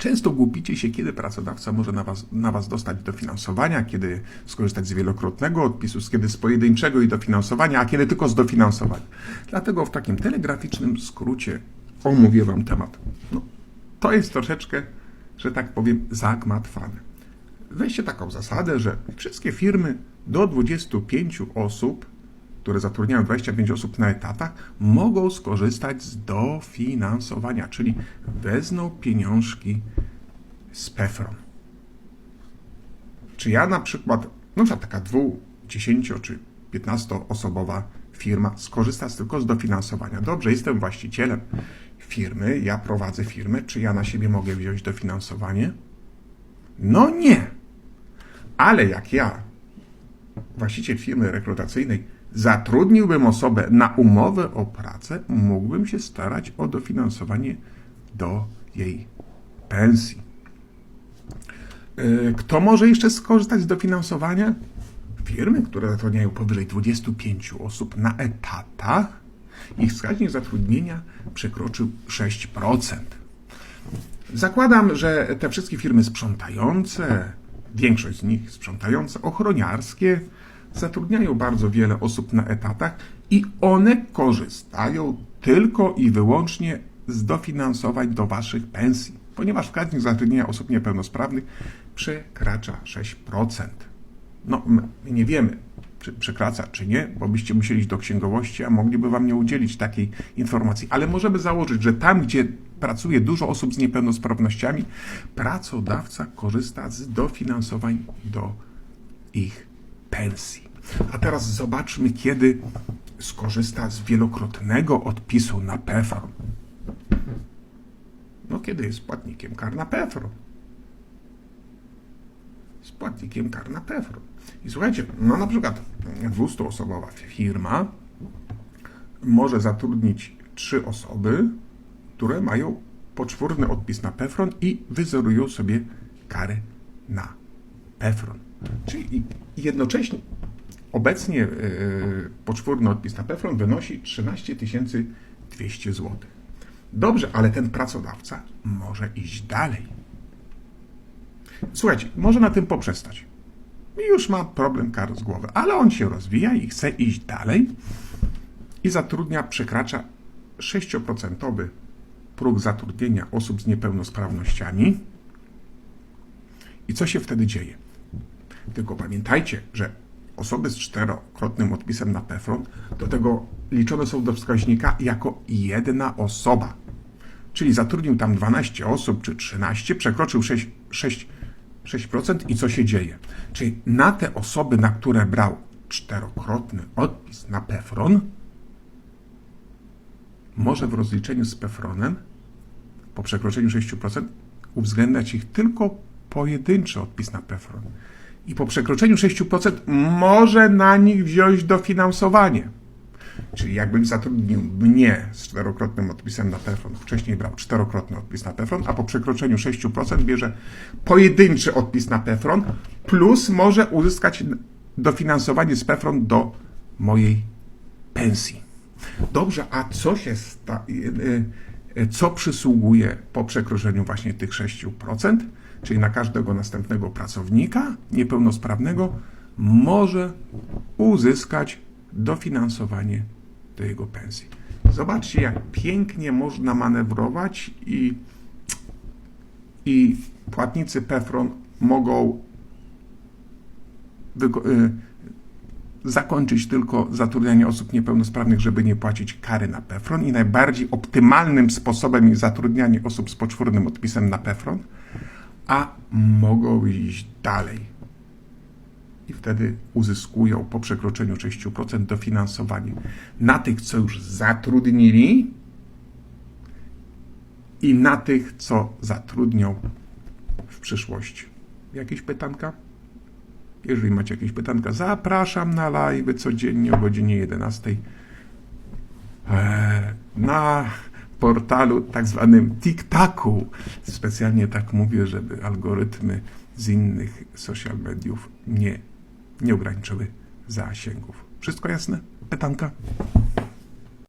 Często gubicie się, kiedy pracodawca może na was, na was dostać dofinansowania, kiedy skorzystać z wielokrotnego odpisu, kiedy z pojedynczego i dofinansowania, a kiedy tylko z dofinansowania. Dlatego w takim telegraficznym skrócie omówię Wam temat. No, to jest troszeczkę, że tak powiem, zagmatwane. Weźcie taką zasadę, że wszystkie firmy do 25 osób, które zatrudniają 25 osób na etatach, mogą skorzystać z dofinansowania, czyli wezmą pieniążki z PEFRON. Czy ja na przykład, no taka dwu, 10 czy 15 osobowa firma skorzysta tylko z dofinansowania. Dobrze, jestem właścicielem firmy, ja prowadzę firmę, czy ja na siebie mogę wziąć dofinansowanie? No nie. Ale jak ja, właściciel firmy rekrutacyjnej, zatrudniłbym osobę na umowę o pracę, mógłbym się starać o dofinansowanie do jej pensji. Yy, Kto może jeszcze skorzystać z dofinansowania? Firmy, które zatrudniają powyżej 25 osób na etatach, ich wskaźnik zatrudnienia przekroczył 6%. Zakładam, że te wszystkie firmy sprzątające, większość z nich sprzątające, ochroniarskie, zatrudniają bardzo wiele osób na etatach i one korzystają tylko i wyłącznie z dofinansowań do waszych pensji, ponieważ wskaźnik zatrudnienia osób niepełnosprawnych przekracza 6%. No, my nie wiemy, czy przekracza, czy nie, bo byście musieli iść do księgowości, a mogliby wam nie udzielić takiej informacji. Ale możemy założyć, że tam, gdzie pracuje dużo osób z niepełnosprawnościami, pracodawca korzysta z dofinansowań do ich pensji. A teraz zobaczmy, kiedy skorzysta z wielokrotnego odpisu na PFRON. No, kiedy jest płatnikiem kar na PFRON z płatnikiem kar na PFRON. I słuchajcie, no na przykład 200-osobowa firma może zatrudnić trzy osoby, które mają poczwórny odpis na PFRON i wyzorują sobie kary na PFRON. Czyli jednocześnie obecnie yy, poczwórny odpis na PFRON wynosi 13 200 zł. Dobrze, ale ten pracodawca może iść dalej. Słuchajcie, może na tym poprzestać. I już ma problem kar z głowy, ale on się rozwija i chce iść dalej i zatrudnia, przekracza 6% próg zatrudnienia osób z niepełnosprawnościami. I co się wtedy dzieje? Tylko pamiętajcie, że osoby z czterokrotnym odpisem na PEFRON do tego liczone są do wskaźnika jako jedna osoba. Czyli zatrudnił tam 12 osób czy 13, przekroczył 6, 6, 6% i co się dzieje? Czyli na te osoby, na które brał czterokrotny odpis na PEFRON, może w rozliczeniu z PEFRONem po przekroczeniu 6% uwzględniać ich tylko pojedynczy odpis na PEFRON. I po przekroczeniu 6% może na nich wziąć dofinansowanie. Czyli jakbym zatrudnił mnie z czterokrotnym odpisem na PEFRON, wcześniej brał czterokrotny odpis na PEFRON, a po przekroczeniu 6% bierze pojedynczy odpis na PEFRON, plus może uzyskać dofinansowanie z PEFRON do mojej pensji. Dobrze, a co się sta- y, y, co przysługuje po przekroczeniu właśnie tych 6%? Czyli na każdego następnego pracownika niepełnosprawnego może uzyskać dofinansowanie do jego pensji. Zobaczcie, jak pięknie można manewrować i, i płatnicy PEFRON mogą y, zakończyć tylko zatrudnianie osób niepełnosprawnych, żeby nie płacić kary na PEFRON i najbardziej optymalnym sposobem jest zatrudnianie osób z poczwórnym odpisem na PEFRON, a mogą iść dalej. I wtedy uzyskują po przekroczeniu 6% dofinansowanie na tych, co już zatrudnili i na tych, co zatrudnią w przyszłości. Jakieś pytanka? Jeżeli macie jakieś pytanka, zapraszam na live codziennie o godzinie 11 e, na portalu tak zwanym TikTaku. Specjalnie tak mówię, żeby algorytmy z innych social mediów nie, nie ograniczyły zasięgów. Wszystko jasne? Pytanka?